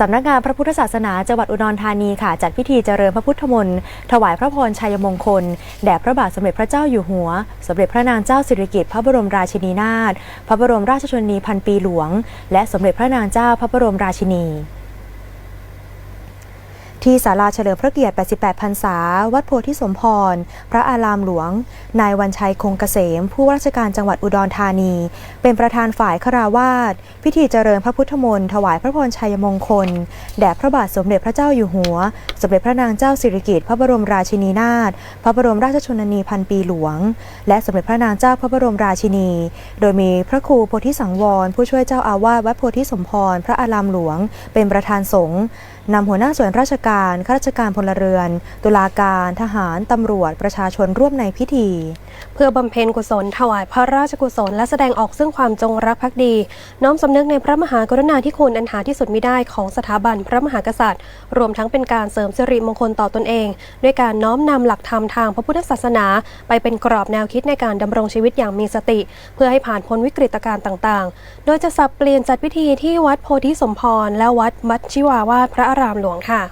สำนักงานพระพุทธศาสนาจังหวัดอุดรธานีค่ะ จัดพิธีเจริญพระพุทธมนต์ถวายพระพรชัยมงคล แด่พระบาทสมเด็จพระเจ้าอยู่หัว สมเด็จพระนางเจ้าสิริกิติ์พระบรมราชินีนาถพระบรมราชชนนีพันปีหลวง และสมเด็จพระนางเจ้าพระบรมราชินี ที่ศาลาเฉลิมพระเกียรติ 88 พรรษา วัดโพธิสมพร พระอารามหลวง นายวันชัยคงเกษม ผู้ว่าราชการจังหวัดอุดรธานี เป็นประธานฝ่ายคราวาสพิธีเจริญพระพุทธมนต์ถวายพระพรชัยมงคล แด่พระบาทสมเด็จพระเจ้าอยู่หัว สมเด็จพระนางเจ้าสิริกิติ์พระบรมราชินีนาถ พระบรมราชชนนีพันปีหลวง และสมเด็จพระนางเจ้าพระบรมราชินี โดยมีพระครูโพธิสังวร ผู้ช่วยเจ้าอาวาสวัดโพธิสมพร พระอารามหลวง เป็นประธานสงฆ์นำหัวหน้าส่วนราชการข้าราชการพลเรือน ตุลาการ ทหาร ตำรวจ ประชาชนร่วมในพิธี เพื่อบำเพ็ญกุศล ถวายพระราชกุศล และแสดงออกซึ่งความจงรักภักดี น้อมสำนึกในพระมหากรุณาธิคุณอันหาที่สุดมิได้ของสถาบันพระมหากษัตริย์ รวมทั้งเป็นการเสริมสิริมงคลต่อตนเอง ด้วยการน้อมนำหลักธรรมทางพระพุทธศาสนา ไปเป็นกรอบแนวคิดในการดำรงชีวิตอย่างมีสติ เพื่อให้ผ่านพ้นวิกฤตการณ์ต่าง ๆ โดยจะสับเปลี่ยนจัดพิธีที่วัดโพธิสมพรและวัดมัชชิวาวาสพระอารามหลวงค่ะ